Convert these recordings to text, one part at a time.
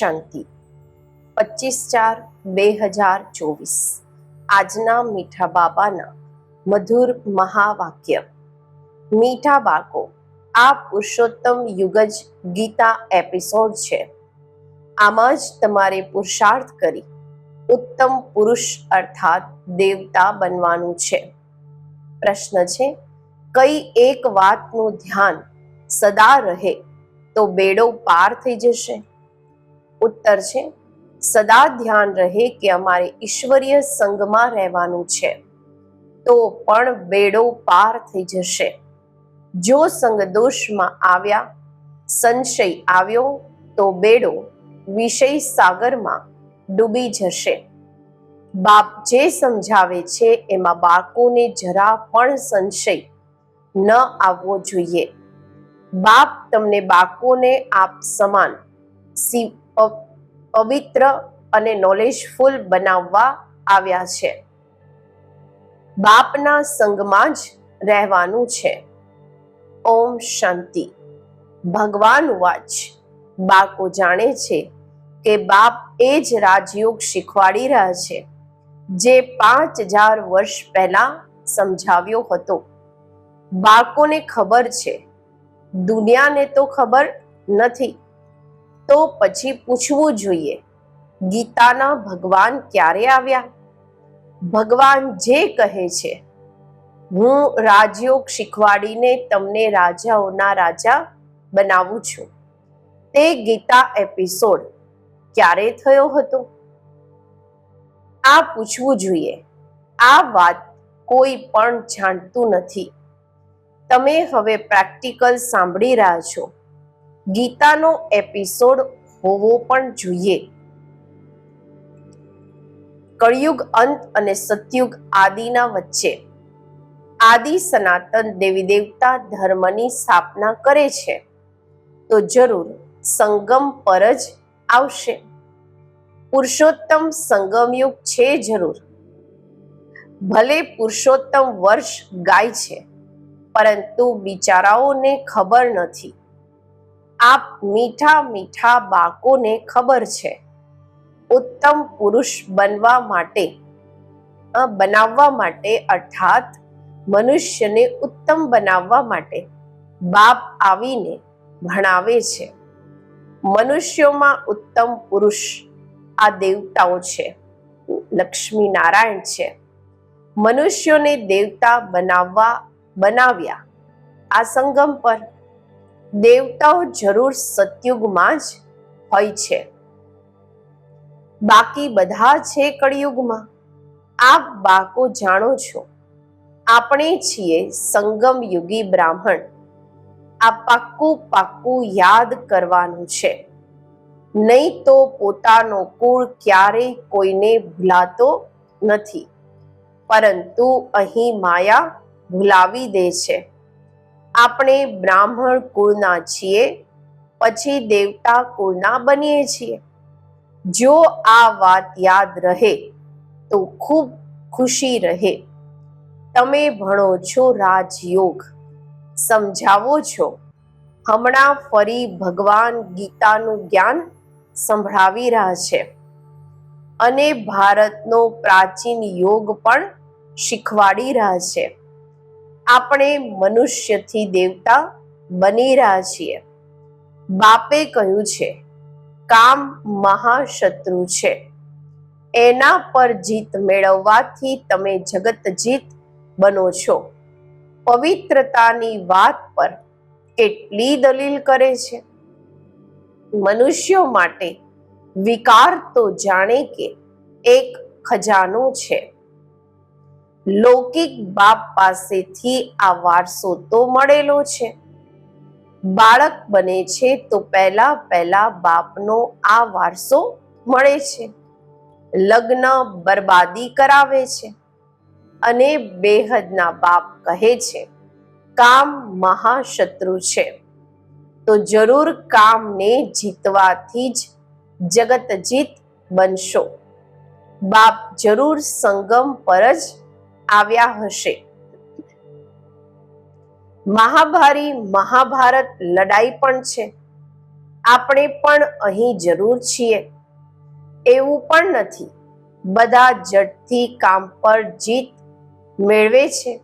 શાંતિ. પચીસ ચાર બે હજાર ચોવીસ. આજના મીઠા બાબાના મધુર મહાવાક્ય. મીઠા બાળકો, આ પુરુષોત્તમ યુગજ ગીતા એપિસોડ છે. આમાં જ તમારે પુરુષાર્થ કરી ઉત્તમ પુરુષ અર્થાત દેવતા બનવાનું છે. પ્રશ્ન છે, કઈ એક વાતનું ધ્યાન સદા રહે તો બેડો પાર થઈ જશે? ઉત્તર છે, સદા ધ્યાન રહે કે અમારે ઈશ્વરીય સંગમાં રહેવાનું છે. તો પણ બેડો પાર થઈ જશે. જો સંગ દોષમાં આવ્યા, સંશય આવ્યો, તો બેડો વિષય સાગરમાં ડૂબી જશે. બાપ જે સમજાવે છે, એમાં બાળકોને જરા પણ સંશય ન આવવો જોઈએ. બાપ તમને બાળકોને આપ સમાન પવિત્ર અને નોલેજફુલ બનાવવા આવ્યા છે. બાપના સંગમાં જ રહેવાનું છે. ઓમ શાંતિ. ભગવાન વાચ. બાળકો જાણે છે કે બાપ એ જ રાજયોગ શીખવાડી રહ્યા છે, જે પાંચ હજાર વર્ષ પહેલા સમજાવ્યો હતો. બાળકોને ખબર છે. દુનિયાને તો ખબર નથી. તો પછી પૂછવું જોઈએ, ગીતાના ભગવાન ક્યારે આવ્યા? ભગવાન જે કહે છે, હું રાજયોગ શીખવાડીને તમને રાજાઓના રાજા બનાવું છું. તે ગીતા એપિસોડ ક્યારે થયો હતો? આ પૂછવું જોઈએ. આ વાત કોઈ પણ જાણતું નથી. તમે હવે પ્રેક્ટિકલ સાંભળી રહ્યા છો. ગીતાનો એપિસોડ હોવો પણ જોઈએ. કળિયુગ અંત અને સતયુગ આદિના વચ્ચે. આદિ સનાતન દેવી દેવતા ધર્મની સ્થાપના કરે છે. તો જરૂર સંગમ પર જ આવશે. પુરુષોત્તમ સંગમયુગ છે જરૂર. ભલે પુરુષોત્તમ વર્ષ ગાય છે, પરંતુ બિચારાઓને ખબર નથી. આપ મીઠા મીઠા બાકોને ખબર છે. ઉત્તમ પુરુષ બનવા માટે બનાવવા માટે અર્થાત મનુષ્યને ઉત્તમ બનાવવા માટે બાપ આવીને ભણાવે છે. મનુષ્યોમાં ઉત્તમ પુરુષ આ દેવતાઓ છે. લક્ષ્મી નારાયણ છે. મનુષ્યોને દેવતા બનાવવા, બનાવ્યા. આ સંગમ પર દેવતાઓ જરૂર સતયુગમાં જ હોય છે. બાકી બધા છે કળિયુગમાં. આપ બાકો જાણો છો, આપણે છીએ સંગમ યુગી બ્રાહ્મણ. આ પાક્કું પાક્કું યાદ કરવાનું છે. નહીં તો પોતાનો કુળ ક્યારેય કોઈને ભૂલાતો નથી. પરંતુ અહીં માયા ભૂલાવી દે છે. આપણે બ્રાહ્મણ કુળના છીએ, પછી દેવતા કુળના બનીએ છીએ. જો આ વાત યાદ રહે, તો ખૂબ ખુશી રહે. તમે ભણો છો રાજયોગ, સમજાવો છો? હમણાં ફરી ભગવાન ગીતાનું જ્ઞાન સંભળાવી રહ્યા છે. અને ભારતનો પ્રાચીન યોગ પણ શીખવાડી રહ્યા છે. આપણે મનુષ્યથી દેવતા બની રહ્યા છીએ. બાપે કહ્યું છે, કામ મહાશત્રુ છે. એના પર જીત મેળવવાથી તમે જગત જીત બનો છો. પવિત્રતાની વાત પર કેટલી દલીલ કરે છે. મનુષ્યો માટે વિકાર તો જાણે કે એક ખજાનો છે. લૌકિક બાપ પાસેથી આ વારસો તો મળેલો છે. બાળક બને છે તો પહેલા પહેલા બાપનો આ વારસો મળે છે. લગ્ન બરબાદી કરાવે છે અને બેહદના બાપ કહે છે, કામ મહાશત્રુ છે. તો જરૂર કામને જીતવાથી જ જગત જીત બનશો. બાપ જરૂર સંગમ પર જ આવ્યા હશે. મહાભારી મહાભારત લડાઈ પણ છે. આપણે પણ અહીં જરૂર છીએ. એવું પણ નથી. બધા ઝડથી કામ પર જીત મેળવે છે.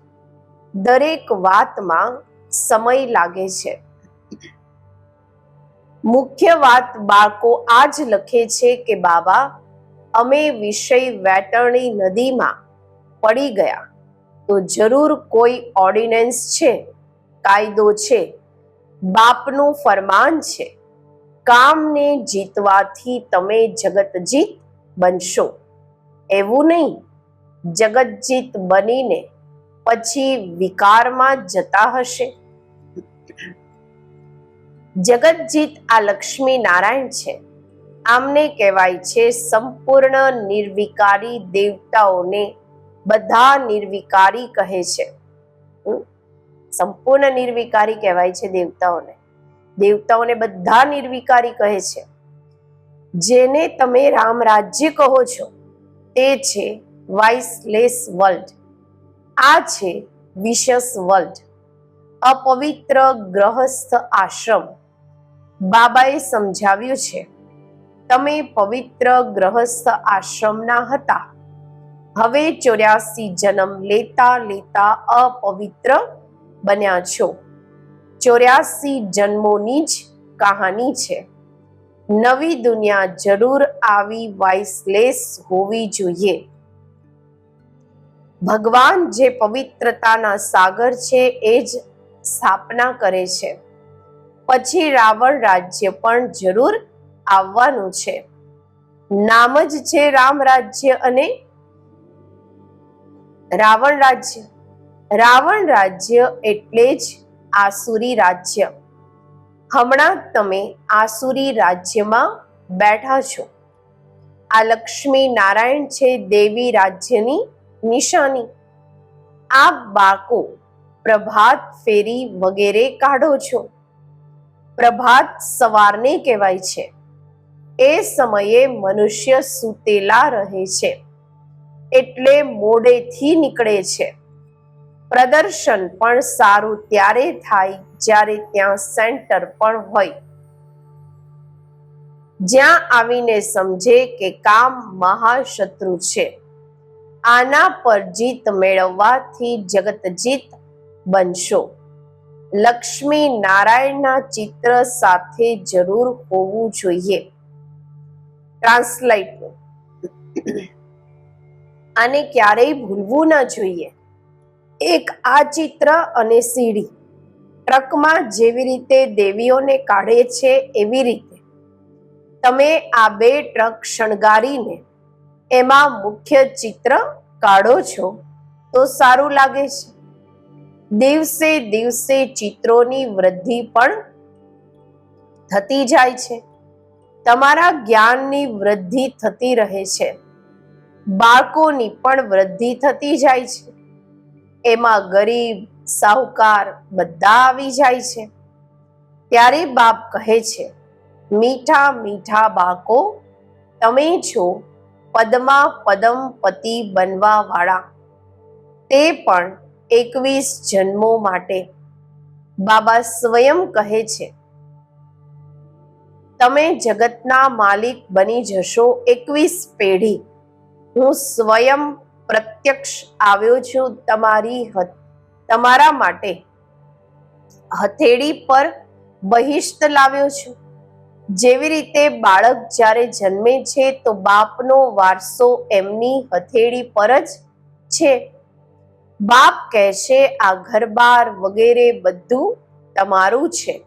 દરેક વાતમાં સમય લાગે છે. મુખ્ય વાત બાળકો આ જ લખે છે કે, બાબા, અમે વિષય વેટરણી નદીમાં પડી ગયા, તો જરૂર કોઈ ઓર્ડિનન્સ છે, કાયદો છે, બાપનું ફરમાન છે, કામને જીતવાથી તમે જગતજીત બનશો. એવું નહીં, જગતજીત બનીને પછી વિકારમાં જતા હશે. જગતજીત આ લક્ષ્મી નારાયણ છે. આમને કહેવાય છે સંપૂર્ણ નિર્વિકારી દેવતાઓને બધા નિર્વિકારી કહે છે? સંપૂર્ણ નિર્વિકારી કહેવાય છે દેવતાઓને. દેવતાઓને બધા નિર્વિકારી કહે છે. જેને તમે રામ રાજ્ય કહો છો, તે છે વાઇસલેસ વર્લ્ડ. આ છે વિશસ વર્લ્ડ. અપવિત્ર ગ્રહસ્થ આશ્રમ. બાબાએ સમજાવ્યું છે, તમે પવિત્ર ગ્રહસ્થ આશ્રમના હતા. હવે ચોર્યાસી જન્મ લેતા લેતા અપવિત્ર બન્યા છો. ચોર્યાસી જન્મોની જ કહાની છે. નવી દુનિયા જરૂર આવી વાઇસલેસ હોવી જોઈએ. ભગવાન જે પવિત્રતાના સાગર છે એ જ સ્થાપના કરે છે. પછી રાવણ રાજ્ય પણ જરૂર આવવાનું છે. નામ જ છે રામ રાજ્ય અને રાવણ રાજ્ય. રાવણ રાજ્ય એટલે જ આસુરી રાજ્ય. હમણાં તમે આસુરી રાજ્યમાં બેઠા છો. આ લક્ષ્મી નારાયણ છે દેવી રાજ્યની નિશાની. આ બાકો પ્રભાત ફેરી વગેરે કાઢો છો. પ્રભાત સવારને કહેવાય છે. એ સમયે મનુષ્ય સૂતેલા રહે છે. એટલે મોડેથી નીકળે છે. પ્રદર્શન પણ સારું ત્યારે થાય જ્યારે ત્યાં સેન્ટર પણ હોય. જ્યાં આવીને સમજે કે કામ મહાશત્રુ છે. આના પર જીત મેળવવાથી જગત જીત બનશો. લક્ષ્મી નારાયણના ચિત્ર સાથે જરૂર હોવું જોઈએ. ટ્રાન્સલેટ આને ક્યારેય ભૂલવું ન જોઈએ. એક આ ચિત્ર અને સીડી ટ્રકમાં જેવી રીતે દેવીઓને કાઢે છે એવી રીતે. તમે આ બે ટ્રક શણગારીને એમાં મુખ્ય ચિત્ર કાઢો છો તો સારું લાગે છે. દિવસે દિવસે ચિત્રોની વૃદ્ધિ પણ થતી જાય છે. તમારા જ્ઞાનની વૃદ્ધિ થતી રહે છે. બાળકોની પણ વૃદ્ધિ થતી જાય છે. એમાં ગરીબ, સાહુકાર બધા આવી જાય છે. ત્યારે બાપ કહે છે, મીઠા મીઠા બાળકો, તમે છો પદમા પદમ પતિ બનવા વાળા. તે પણ એકવીસ જન્મો માટે. બાબા સ્વયં કહે છે, તમે જગતના માલિક બની જશો એકવીસ પેઢી. હું સ્વયં પ્રત્યક્ષ આવ્યો છું તમારી તમારા માટે. હથેળી પર બહિષ્ત લાવ્યો છું. જેવી રીતે બાળક જ્યારે જન્મે છે તો બાપનો વારસો એમની હથેળી પર જ છે. બાપ કહે છે, આ ઘરબાર વગેરે બધું તમારું છે.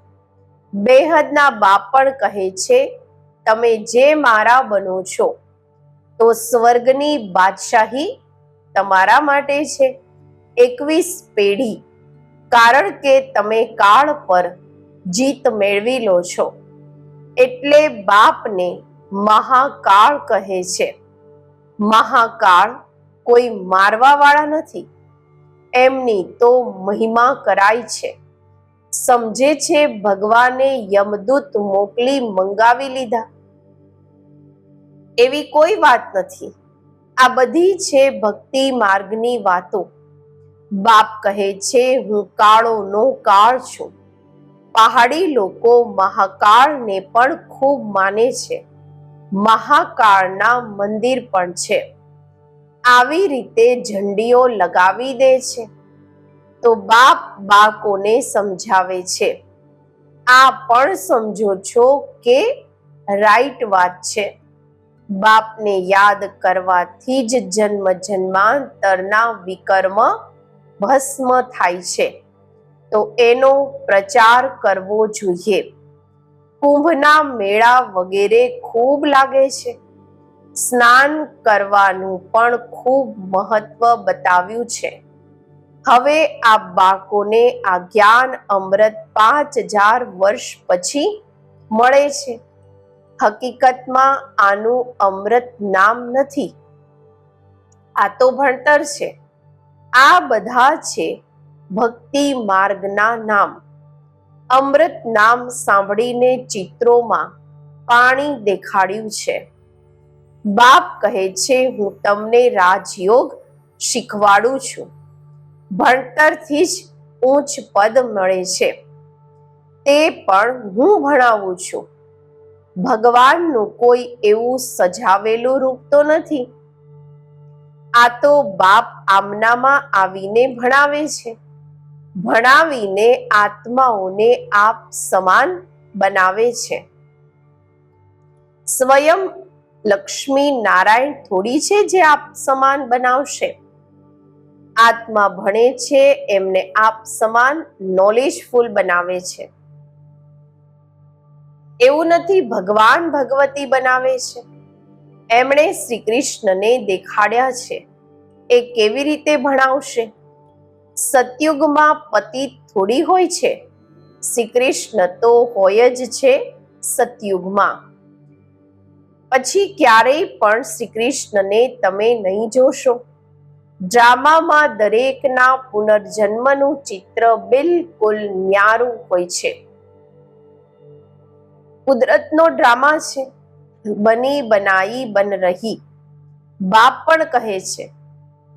બેહદના બાપ પણ કહે છે, તમે જે મારા બનો છો તો સ્વર્ગની બાદશાહી તમારા માટે છે. એકવીસ પેઢી, કારણ કે તમે કાળ પર જીત મેળવી લો છો. એટલે બાપને મહાકાળ કહે છે. મહાકાળ કોઈ મારવા વાળા નથી. એમની તો મહિમા કરાય છે. સમજે છે ભગવાને યમદૂત મોકલી મંગાવી લીધા. એવી કોઈ વાત નથી. આ બધી છે ભક્તિ માર્ગની વાતો. બાપ કહે છે, હું કાળો નો કાળ છું. પહાડી લોકો મહાકાળને પણ ખૂબ માને છે. મહાકાળના મંદિર પણ છે. આવી રીતે ઝંડીઓ લગાવી દે છે. તો બાપ બાળકોને સમજાવે છે, આ પણ સમજો છો કે રાઈટ વાત છે. બાપને યાદ કરવાથી જ જન્મ જન્માંતરના વિકર્મ ભસ્મ થાય છે. તો એનો પ્રચાર કરવો જોઈએ. કુંભના મેળા વગેરે ખૂબ લાગે છે. સ્નાન કરવાનું પણ ખૂબ મહત્વ બતાવ્યું છે. હવે આ બાળકોને આ જ્ઞાન અમૃત પાંચ હજાર વર્ષ પછી મળે છે. હકીકતમાં આનું અમૃત નામ નથી. આ તો ભણતર છે. આ બધા છે ભક્તિ માર્ગના નામ. અમૃત નામ સાંભળીને ચિત્રોમાં પાણી દેખાડ્યું છે. બાપ કહે છે, હું તમને રાજયોગ શીખવાડું છું. ભણતરથી જ ઊંચ પદ મળે છે. તે પણ હું ભણાવું છું. ભગવાનનું કોઈ એવું સજાવેલું રૂપ તો નથી. આ તો બાપ આમનામાં આવીને ભણાવે છે. ભણાવીને આત્માઓને આપ સમાન બનાવે છે. સ્વયં લક્ષ્મી નારાયણ થોડી છે જે આપ સમાન બનાવશે. આત્મા ભણે છે, એમને આપ સમાન નોલેજફુલ બનાવે છે. એવું નથી, ભગવાન ભગવતી બનાવે છે. એમણે શ્રી કૃષ્ણને દેખાડ્યા છે. એ કેવી રીતે ભણાવશે? સતયુગમાં પતિ થોડી હોય છે? શ્રી કૃષ્ણ તો હોય જ છે સતયુગમાં. પછી ક્યારેય પણ શ્રી કૃષ્ણને તમે નહીં જોશો. ડ્રામામાં દરેકના પુનર્જન્મનું ચિત્ર બિલકુલ ન્યારું હોય છે. કુદરતનો ડ્રામા છે. બની, બનાઈ બન રહી બાપ પણ કહે છે,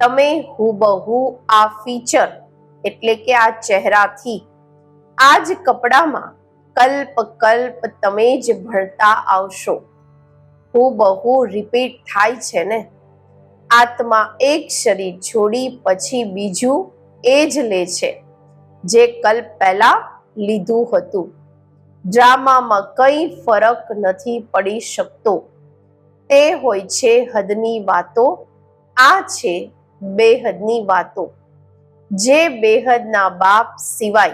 તમે હુબહુ આ ફીચર, એટલે કે આ ચહેરાથી. આ જ કપડામાં કલ્પ કલ્પ તમે જ ભણતા આવશો. હુબહુ રિપીટ થાય છે ને? આત્મા એક શરીર છોડી પછી બીજું એ જ લે છે, જે કલ્પ પહેલા લીધું હતું. ડ્રામામાં કંઈ ફરક નથી પડી શકતો. તે હોય છે હદની વાતો. આ છે બેહદની વાતો. જે બેહદના બાપ સિવાય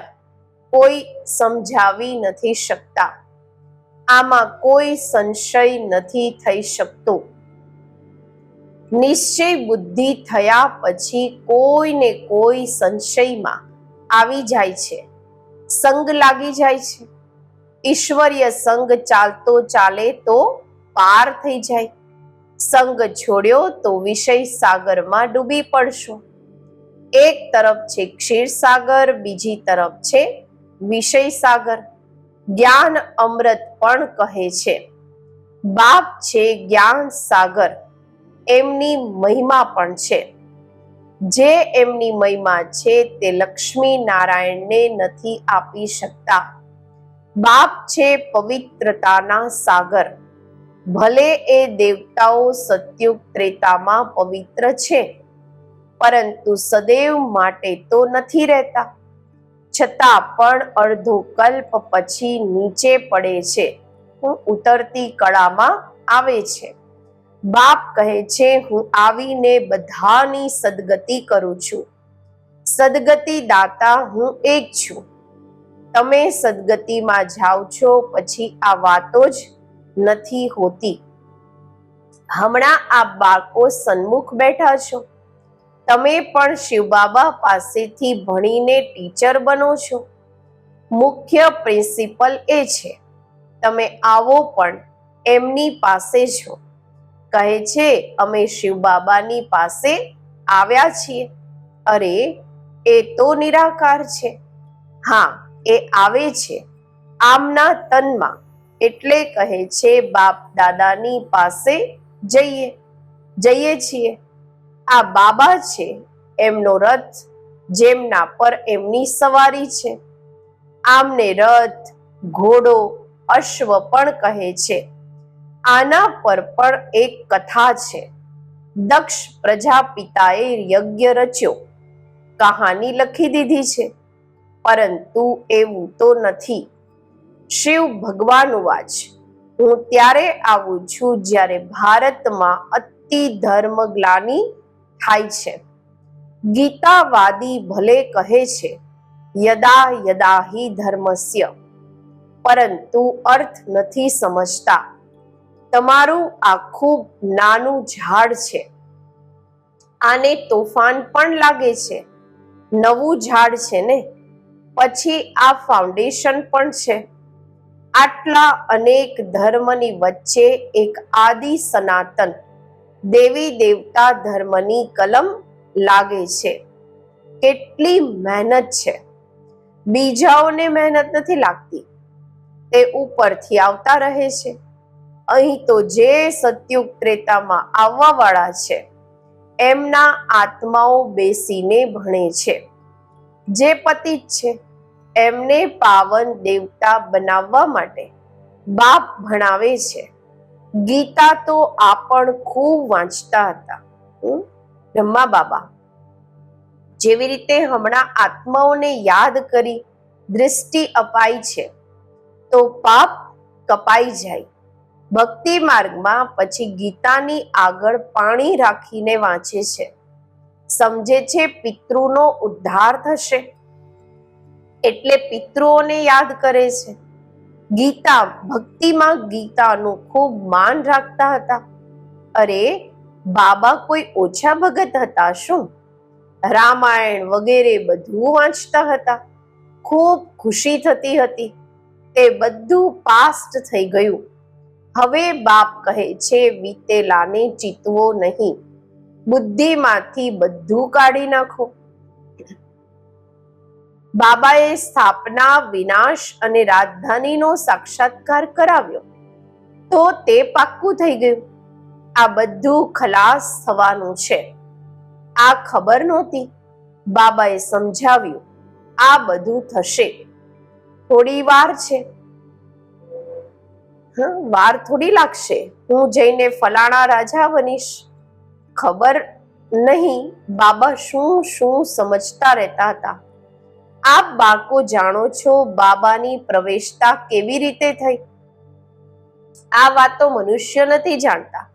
કોઈ સમજાવી નથી શકતા. આમાં કોઈ સંશય નથી થઈ શકતો. નિશ્ચય બુદ્ધિ થયા પછી કોઈને કોઈ સંશયમાં આવી જાય છે. સંગ લાગી જાય છે. ઈશ્વરીય સંગ ચાલતો ચાલે તો પાર થઈ જાય. સંગ છોડ્યો તો વિષય સાગરમાં ડૂબી પડશો. એક તરફ છે ક્ષીર સાગર બીજી તરફ છે વિષય સાગર. જ્ઞાન અમૃત પણ કહે છે. બાપ છે જ્ઞાન સાગર, એમની મહિમા પણ છે. જે એમની મહિમા છે તે લક્ષ્મી નારાયણને નથી આપી શકતા. બાપ છે પવિત્રતાના સાગર. ભલે એ દેવતાઓ સત્યુગ ત્રેતામાં પવિત્ર છે, પરંતુ સદૈવ માટે તો નથી રહેતા. છતાં પણ અડધો કલ્પ પછી નીચે પડે છે. હું ઉતરતી કળામાં આવે છે. બાપ કહે છે, હું આવીને બધાની સદગતિ કરું છું. સદગતિ દાતા હું એક છું. તમે સદગતિમાં જાઓ છો, પછી આ વાતો જ નથી હોતી. હમણાં આ બાળકો સન્મુખ બેઠા છો. તમે પણ શિવબાબા પાસેથી ભણીને ટીચર બનો છો. મુખ્ય પ્રિન્સિપલ એ છે. તમે આવો પણ એમની પાસે છો. કહે છે, અમે શિવબાબાની પાસે આવ્યા છીએ. અરે, એ તો નિરાકાર છે. હા એ આવે છે. આમના તનમાં એટલે કહે છે, બાપ દાદાની પાસે જઈએ જઈએ છીએ. આ બાબા છે, એમનો રથ, જેમના પર એમની સવારી છે. આમને રથ, ઘોડો, અશ્વ પણ કહે છે. આના પર પણ એક કથા છે. દક્ષ પ્રજાપિતાએ યજ્ઞ રચ્યો. કહાની લખી દીધી છે. પરંતુ એવું તો નથી. શિવ ભગવાન વાચ. હું ત્યારે આવું છું જ્યારે ભારતમાં અતિ ધર્મ ગ્લાની થાય છે. ગીતાવાદી ભલે કહે છે, યદા યદા હિ ધર્મસ્ય. પરંતુ અર્થ નથી સમજતા. તમારું આ ખૂબ નાનું ઝાડ છે. આને તોફાન પણ લાગે છે. નવું ઝાડ છે ને? પછી આ ફાઉન્ડેશન પણ છે. આટલા અનેક ધર્મની વચ્ચે એક આદિ સનાતન, દેવી દેવતા ધર્મની કલમ લાગે છે. કેટલી મહેનત છે. બીજાઓને મહેનત નથી લાગતી. તે ઉપરથી આવતા રહે છે. અહીં તો જે સત્યુગ ત્રેતામાં આવવા વાળા છે, એમના આત્માઓ બેસીને ભણે છે. જે પતિત છે એમને પાવન દેવતા બનાવવા માટે બાપ ભણાવે છે. ગીતા તો આપણ ખૂબ વાંચતા હતા. હમ? બ્રહ્મા બાબા. જેવી રીતે હમણાં આત્માઓને યાદ કરી દૃષ્ટિ અપાઈ છે, તો પાપ કપાઈ જાય. ભક્તિ માર્ગમાં પછી ગીતાની આગળ પાણી રાખીને વાંચે છે. સમજે છે પિતૃનો ઉદ્ધાર થશે. એટલે પિતૃઓને યાદ કરે છે. ગીતા, ભક્તિમાં ગીતાનું ખૂબ માન રાખતા હતા. અરે, બાબા કોઈ ઓછા ભગત હતા શું? રામાયણ વગેરે બધું વાંચતા હતા. ખૂબ ખુશી થતી હતી. તે બધું પાસ્ટ થઈ ગયું. હવે બાપ કહે છે, વીતેલાને ચિતવો નહીં. બુદ્ધિમાંથી બધું કાઢી નાખો. બાબાએ સ્થાપના, વિનાશ અને રાજધાનીનો સાક્ષાત્કાર કરાવ્યો. તો તે પાક્કું થઈ ગયું. આ બધું ખલાસ થવાનું છે. આ ખબર નહોતી. બાબાએ સમજાવ્યું, આ બધું થશે. થોડી વાર છે. વાર થોડી લાગશે. હું જઈને ફલાણા રાજા બનીશ. ખબર નહીં બાબા શું શું સમજતા રહેતા હતા. આપ બાળકો જાણો છો બાબાની પ્રવેશતા કેવી રીતે થઈ? આ વાત તો મનુષ્ય નથી જાણતા.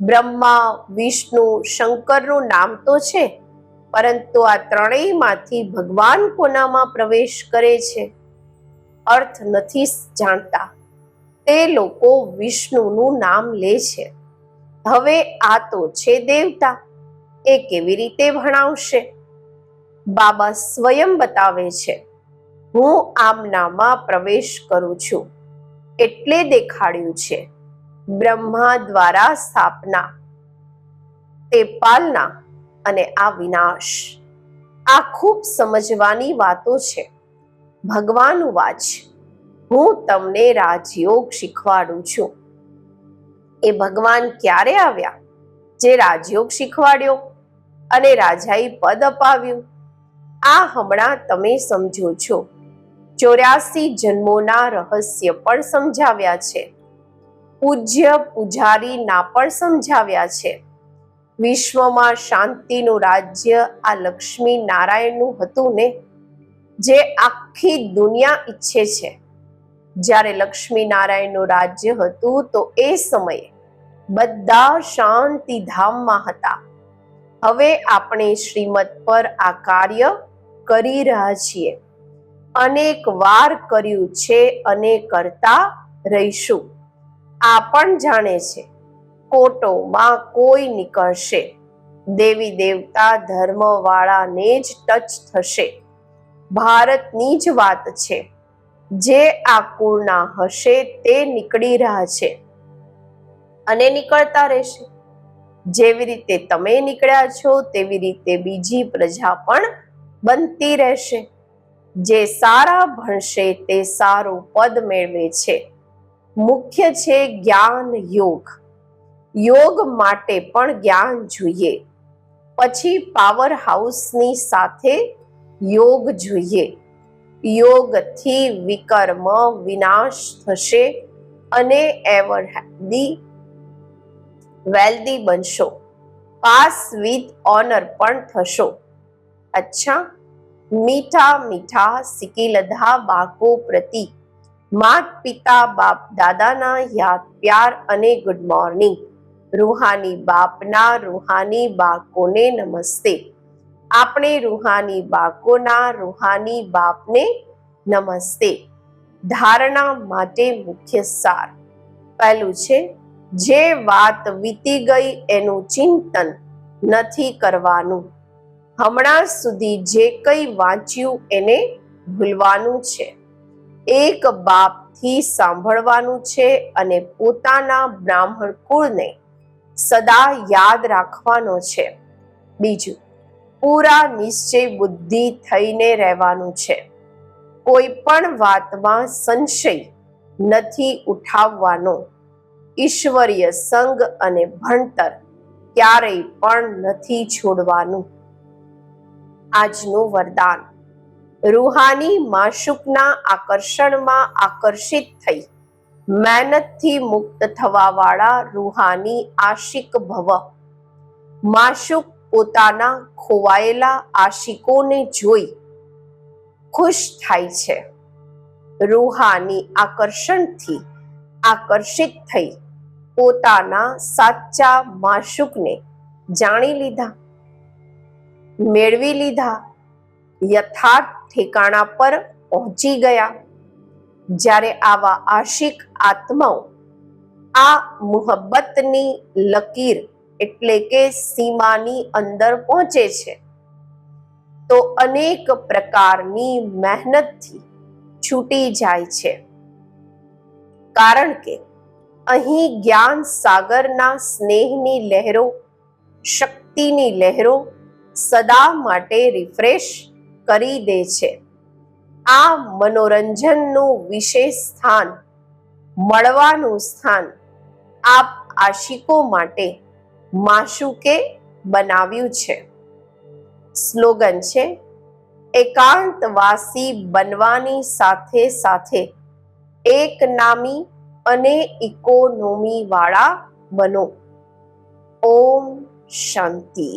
બ્રહ્મા, વિષ્ણુ, શંકરનું નામ તો છે, પરંતુ આ ત્રણેયમાંથી ભગવાન કોનામાં પ્રવેશ કરે છે? અર્થ નથી જાણતા. તે લોકો વિષ્ણુનું નામ લે છે. હવે આ તો છે દેવતા. એ કેવી રીતે ભણાવશે? બાબા સ્વયં બતાવે છે, હું આમનામાં પ્રવેશ કરું છું, એટલે દેખાડ્યું છે, બ્રહ્મા દ્વારા સ્થાપના, તે પાલના અને આ વિનાશ. આ ખૂબ સમજવાની વાતો છે. ભગવાન વાચ હું તમને રાજયોગ શીખવાડું છું. એ ભગવાન ક્યારે આવ્યા? જે રાજયોગ શીખવાડ્યો અને રાજાએ પદ અપાવ્યું. આ હમણાં તમે સમજો છો. ચોર્યાસી જન્મોના રહસ્ય પણ સમજાવ્યા છે. પૂજ્ય પૂજારી ના પણ સમજાવ્યા છે. વિશ્વમાં શાંતિનું રાજ્ય આ લક્ષ્મી નારાયણનું હતું ને, જે આખી દુનિયા ઈચ્છે છે. જ્યારે લક્ષ્મી નારાયણનું રાજ્ય હતું તો એ સમયે બધા શાંતિ ધામમાં હતા. હવે આપણે શ્રીમત પર આ કાર્ય કરી રહ્યા છીએ. અનેક વાર કર્યું છે, અને કરતા રહીશું. આ પણ જાણે છે, કોટોમાં કોઈ નીકળશે. દેવી દેવતા ધર્મવાળાને જ ટચ થશે. ભારતની જ વાત છે, જે આ કુળના હશે તે નીકળી રહ્યા છે. અને નીકળતા રહેશે. જેવી રીતે તમે નીકળ્યા છો, તેવી રીતે બીજી પ્રજા પણ બનતી રહેશે. જે સારા ભણશે તે સારું પદ મેળવે છે. મુખ્ય છે જ્ઞાન યોગ. યોગ માટે પણ જ્ઞાન જોઈએ. પછી પાવર હાઉસની સાથે યોગ જોઈએ. યોગથી વિકર્મ વિનાશ થશે અને એવર હેલ્ધી વેલ્ધી બનશો. પાસ વિથ ઓનર પણ થશો. અચ્છા. મીઠા મીઠા, સિકીલધા બાળકો પ્રતિ. માત, પિતા, બાપ, દાદાના યાદ, પ્યાર અને ગુડ મોર્નિંગ રૂહાની બાપના, રૂહાની બાળકોને નમસ્તે. આપણે રૂહાની બાળકોના રૂહાની બાપને નમસ્તે. ધારણા માટે મુખ્ય સાર. પહેલું છે, જે વાત વીતી ગઈ એનું ચિંતન નથી કરવાનું. હમણાં સુધી જે કંઈ વાંચ્યું એને ભૂલવાનું છે. એક બાપથી સાંભળવાનું છે અને પોતાના બ્રાહ્મણ કુળને સદા યાદ રાખવાનો છે. બીજું, પૂરા નિશ્ચય બુદ્ધિ થઈને રહેવાનું છે. કોઈ પણ વાતમાં સંશય નથી ઉઠાવવાનો. ઈશ્વરીય સંગ અને ભણતર ક્યારેય પણ નથી છોડવાનું. આજનું વરદાન. રૂહાની માશુકના આકર્ષણમાં આકર્ષિત થઈ. મહેનતથી મુક્ત થવાવાળા રૂહાની આશિક ભવ. માશુક પોતાના ખોવાયેલા આશિકોને જોઈ ખુશ થાય છે. રૂહાની આકર્ષણથી આકર્ષિત થઈ પોતાના સાચા માશુકને જાણી લીધા. મેળવી લીધા. યથાર્થ ઠેકાણા પર પહોંચી ગયા. જ્યારે આવા આશિક આત્માઓ આ મુહબ્બતની લકીર એટલે કે સીમાની અંદર પહોંચે છે, તો અનેક પ્રકારની મહેનતથી છૂટી જાય છે. કારણ કે અહીં જ્ઞાન સાગરના સ્નેહની લહેરો, શક્તિની લહેરો સદા માટે રિફ્રેશ કરી દે છે. આ મનોરંજનનું વિશેષ સ્થાન, મળવાનું સ્થાન આપ આશિકો માટે માશુકે બનાવ્યું છે. સ્લોગન છે, એકાંતવાસી બનવાની સાથે સાથે એક નામી અને ઇકોનોમી વાળા બનો. ઓમ શાંતિ.